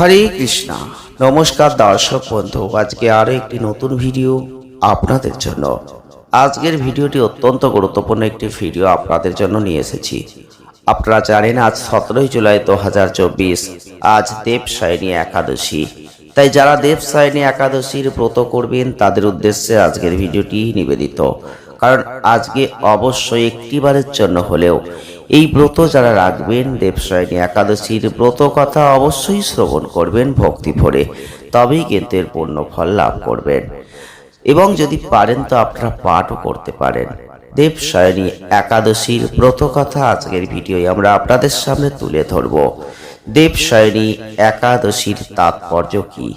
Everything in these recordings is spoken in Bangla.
হরে কৃষ্ণা। নমস্কার দর্শক বন্ধু, আজকে আরও একটি নতুন ভিডিও আপনাদের জন্য। আজকের ভিডিওটি অত্যন্ত গুরুত্বপূর্ণ একটি ভিডিও আপনাদের জন্য নিয়ে এসেছি। আপনারা জানেন, আজ সতেরোই জুলাই দু হাজার চব্বিশ, আজ দেবসায়নী একাদশী। তাই যারা দেবসায়নী একাদশীর ব্রত করবেন, তাদের উদ্দেশ্যে আজকের ভিডিওটি নিবেদিত। কারণ আজকে অবশ্যই একটিবারের জন্য হলেও এই ব্রত যারা রাখবেন দেবসায়নী একাদশীর ব্রত কথা অবশ্যই শ্রবণ করবেন, ভক্তি ভরে। তবেই কিন্তু এর পূর্ণ ফল লাভ করবেন। এবং যদি পারেন তো আপনারা পাঠও করতে পারেন। দেবসায়নী একাদশীর ব্রত কথা আজকের ভিডিওয় আমরা আপনাদের সামনে তুলে ধরব। দেবসায়নী একাদশীর তাৎপর্য কি?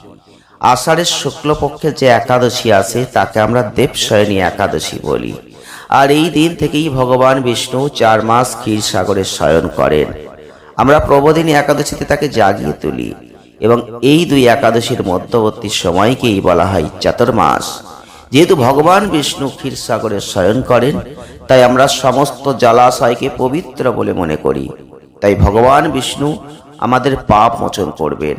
আষাঢ়ের শুক্লপক্ষে যে একাদশী আছে, তাকে আমরা দেবসায়নী একাদশী বলি। আর এই দিন থেকেই ভগবান বিষ্ণু চার মাস ক্ষীর সাগরে শয়ন করেন। আমরা প্রবোধিনী একাদশীতে তাকে জাগিয়ে তুলি এবং এই দুই একাদশীর মধ্যবর্তী সময়কেই বলা হয় চাতুর্মাস। যেহেতু ভগবান বিষ্ণু ক্ষীর সাগরে শয়ন করেন, তাই আমরা সমস্ত জলাশয়কে পবিত্র বলে মনে করি। তাই ভগবান বিষ্ণু আমাদের পাপ মোচন করবেন।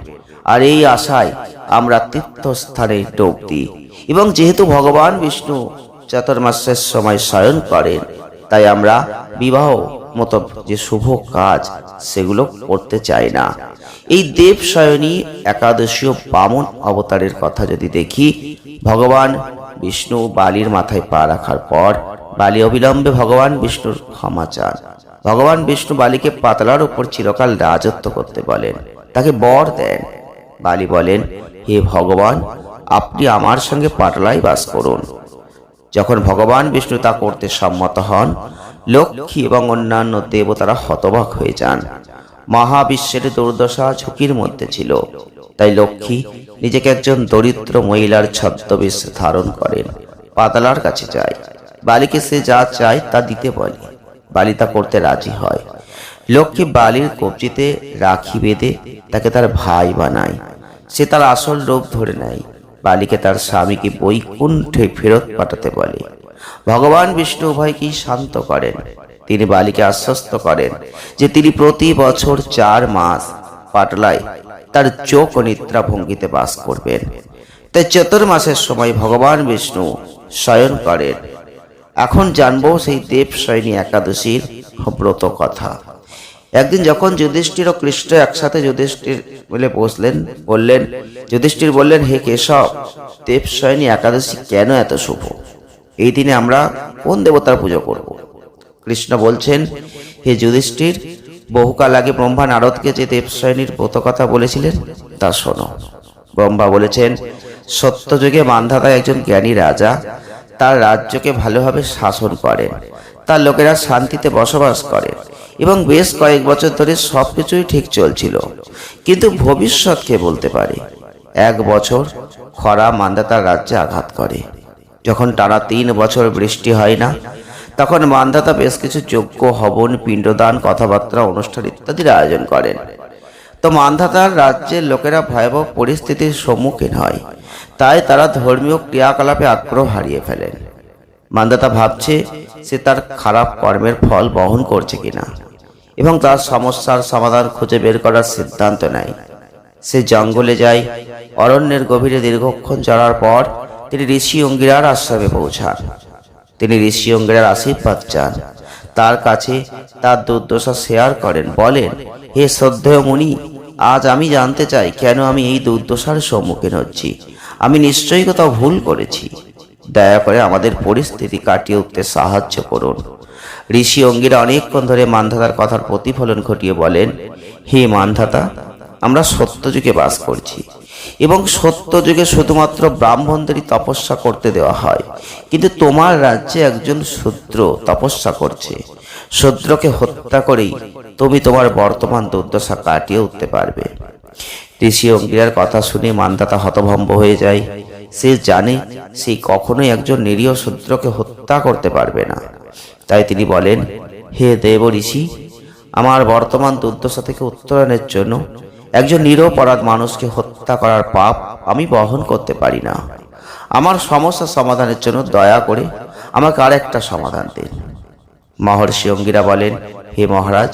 আর এই আশায় আমরা তীর্থস্থানে ডোব দিই। এবং যেহেতু ভগবান বিষ্ণু চাতুর্মাসের সময় শয়ন করেন, তাই আমরা বিবাহ মতো যে শুভ কাজ সেগুলো করতে চাই না। এই দেব শয়নী একাদশী বামন অবতারের কথা যদি দেখি, ভগবান বিষ্ণু বালির মাথায় পা রাখার পর বালি অবিলম্বে ভগবান বিষ্ণুর ক্ষমা চান। ভগবান বিষ্ণু বালিকে পাতলার উপর চিরকাল রাজত্ব করতে বলেন। তাকে বর দেন। বালি বলেন, হে ভগবান, আপনি আমার সঙ্গে পাটলায় বাস করুন। যখন ভগবান বিষ্ণু তা করতে সম্মত হন, লক্ষ্মী এবং অন্যান্য দেবতারা হতবাক হয়ে যান। মহাবিশ্বের দুর্দশা ঝুঁকির মধ্যে ছিল। তাই লক্ষ্মী নিজেকে একজন দরিদ্র মহিলার ছদ্মবেশ ধারণ করেন। পাতালার কাছে যায়। বালিকে সে যা চায় তা দিতে বলে। বালি তা করতে রাজি হয়। লক্ষ্মী বালির কবজিতে রাখি বেঁধে তাকে তার ভাই বানায়। সে তার আসল রূপ ধরে নেয়। বালিকে তার স্বামীকে বৈকুণ্ঠে ফেরত পাঠাতে বলে। ভগবান বিষ্ণু উভয়কেই শান্ত করেন। তিনি বালিকে আশ্বস্ত করেন যে তিনি প্রতি বছর চার মাস পাটলায় তার চোখ ও নিদ্রা ভঙ্গিতে বাস করবেন। তাই চতুর্মাসের সময় ভগবান বিষ্ণু শয়ন করেন। এখন জানব সেই দেব শয়নী একাদশীর ব্রত কথা। একদিন যখন যুধিষ্ঠির ও কৃষ্ণ একসাথে যুধিষ্ঠির বলে বসলেন, বললেন, যুধিষ্ঠির বললেন, হে কেশব দেবশয়নী একাদশী কেন এত শুভ? এই দিনে আমরা কোন দেবতার পুজো করব? কৃষ্ণ বলছেন, হে যুধিষ্ঠির, বহুকাল আগে ব্রহ্মা নারদকে যে দেবশয়নীর কথা বলেছিলেন, তা শোনো। ব্রহ্মা বলেছেন, সত্যযুগে মান্ধাতা একজন জ্ঞানী রাজা তার রাজ্যকে ভালোভাবে শাসন করেন। তার লোকেরা শান্তিতে বসবাস করে এবং বেশ কয়েক বছর ধরে সবকিছুই ঠিক চলছিল। কিন্তু ভবিষ্যৎ কে বলতে পারে? এক বছর খরা মান্দাতার রাজ্যে আঘাত করে। যখন টানা তিন বছর বৃষ্টি হয় না, তখন মান্দাতা বেশ কিছু যজ্ঞ, হবন, পিণ্ডদান, কথাবার্তা, অনুষ্ঠান ইত্যাদির আয়োজন করেন। তো মান্ধাতার রাজ্যের লোকেরা ভয়াবহ পরিস্থিতির সম্মুখীন হয়। তাই তারা ধর্মীয় ক্রিয়াকলাপে আগ্রহ হারিয়ে ফেলেন। মান্দাতা ভাবছে সে তার খারাপ কর্মের ফল বহন করছে কিনা। এবং তার সমস্যার সমাধান খুঁজে বের করার সিদ্ধান্ত নেয়। সে জঙ্গলে যায়, অরণ্যের গভীরে দীর্ঘক্ষণ চড়ার পর তিনি ঋষি অঙ্গিরার আশ্রমে পৌঁছান। তিনি ঋষি অঙ্গিরার আশীর্বাদ চান। তার কাছে তার দুর্দশা শেয়ার করেন, বলেন, হে শ্রদ্ধেয় মুনি, আজ আমি জানতে চাই কেন আমি এই দুর্দশার সম্মুখীন হচ্ছি। আমি নিশ্চয়ই কোথাও ভুল করেছি। দয়া করে আমাদের পরিস্থিতি কাটিয়ে উঠতে সাহায্য করুন। ঋষি অঙ্গিরা অনেকক্ষণ ধরে মানধাতার কথার প্রতিফলন ঘটিয়ে বলেন, হে মানধাতা, আমরা সত্যযুগে বাস করছি এবং সত্যযুগে শুধুমাত্র ব্রাহ্মণদেরই তপস্যা করতে দেওয়া হয়। কিন্তু তোমার রাজ্যে একজন শূদ্র তপস্যা করছে। শূদ্রকে হত্যা করেই তুমি তোমার বর্তমান দুর্দশা কাটিয়ে উঠতে পারবে। ঋষি অঙ্গিরার কথা শুনে মানদাতা হতভম্ব হয়ে যায়। সে জানে সে কখনোই একজন নিরীহ শূদ্রকে হত্যা করতে পারবে না। তাই তিনি বলেন, হে দেব ঋষি আমার বর্তমান দুর্দশা থেকে উত্তরণের জন্য একজন নিরপরাধ মানুষকে হত্যা করার পাপ আমি বহন করতে পারি না। আমার সমস্যা সমাধানের জন্য দয়া করে আমাকে আর একটা সমাধান দিন। মহর্ষি অঙ্গিরা বলেন, হে মহারাজ,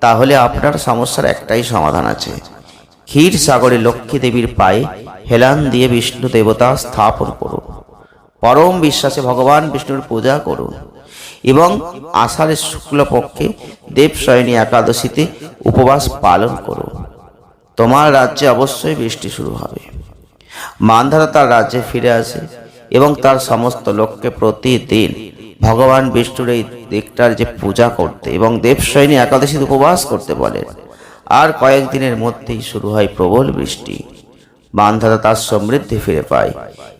তাহলে আপনার সমস্যার একটাই সমাধান আছে। ক্ষীর সাগরে লক্ষ্মী দেবীর পায়ে হেলান দিয়ে বিষ্ণু দেবতা স্থাপন করুন। পরম বিশ্বাসে ভগবান বিষ্ণুর পূজা করুন এবং আষাঢ়ের শুক্লপক্ষে দেবশয়নী একাদশীতে উপবাস পালন করুন। তোমার রাজ্যে অবশ্যই বৃষ্টি শুরু হবে। মানধারা তার রাজ্যে ফিরে আসে এবং তার সমস্ত লোককে প্রতিদিন ভগবান বিষ্ণুর এই দিকটার যে পূজা করতে এবং দেবশয়নী একাদশীতে উপবাস করতে বলেন। আর কয়েকদিনের মধ্যেই শুরু হয় প্রবল বৃষ্টি। মানধাতা তার সমৃদ্ধি ফিরে পায়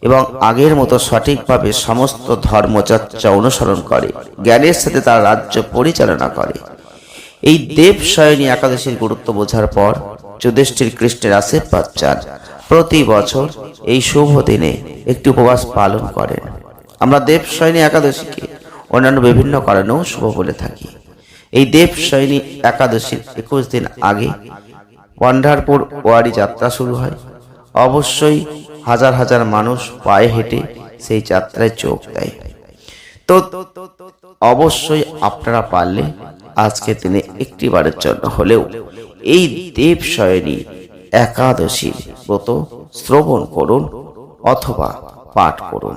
এবং আগের মতো সঠিকভাবে সমস্ত ধর্মচর্চা অনুসরণ করে, জ্ঞানের সাথে তার রাজ্য পরিচালনা করে। এই দেব শয়নী একাদশীর গুরুত্ব বোঝার পর যুধিষ্ঠির কৃষ্ণের আশীর্বাদ চান। প্রতি বছর এই শুভ দিনে একটি উপবাস পালন করেন। আমরা দেব শয়নী একাদশীকে অন্যান্য বিভিন্ন কারণেও শুভ বলে থাকি। এই দেব শয়নী একাদশীর একুশ দিন আগে পন্ডারপুর ওয়ারি যাত্রা শুরু হয়। অবশ্যই হাজার হাজার মানুষ পায়ে হেঁটে সেই যাত্রায় যোগ দেয়। তো অবশ্যই আপনারা পারলে আজকে দিনে একটি বারের জন্য হলেও এই দেব শয়নী একাদশীর ব্রত শ্রবণ করুন অথবা পাঠ করুন।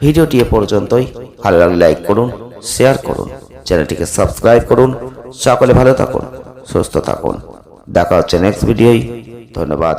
ভিডিওটি এ পর্যন্তই। ভালো লাগলে লাইক করুন, শেয়ার করুন, চ্যানেলটিকে সাবস্ক্রাইব করুন। সকলে ভালো থাকুন, সুস্থ থাকুন। দেখা হচ্ছে নেক্সট ভিডিওই ধন্যবাদ।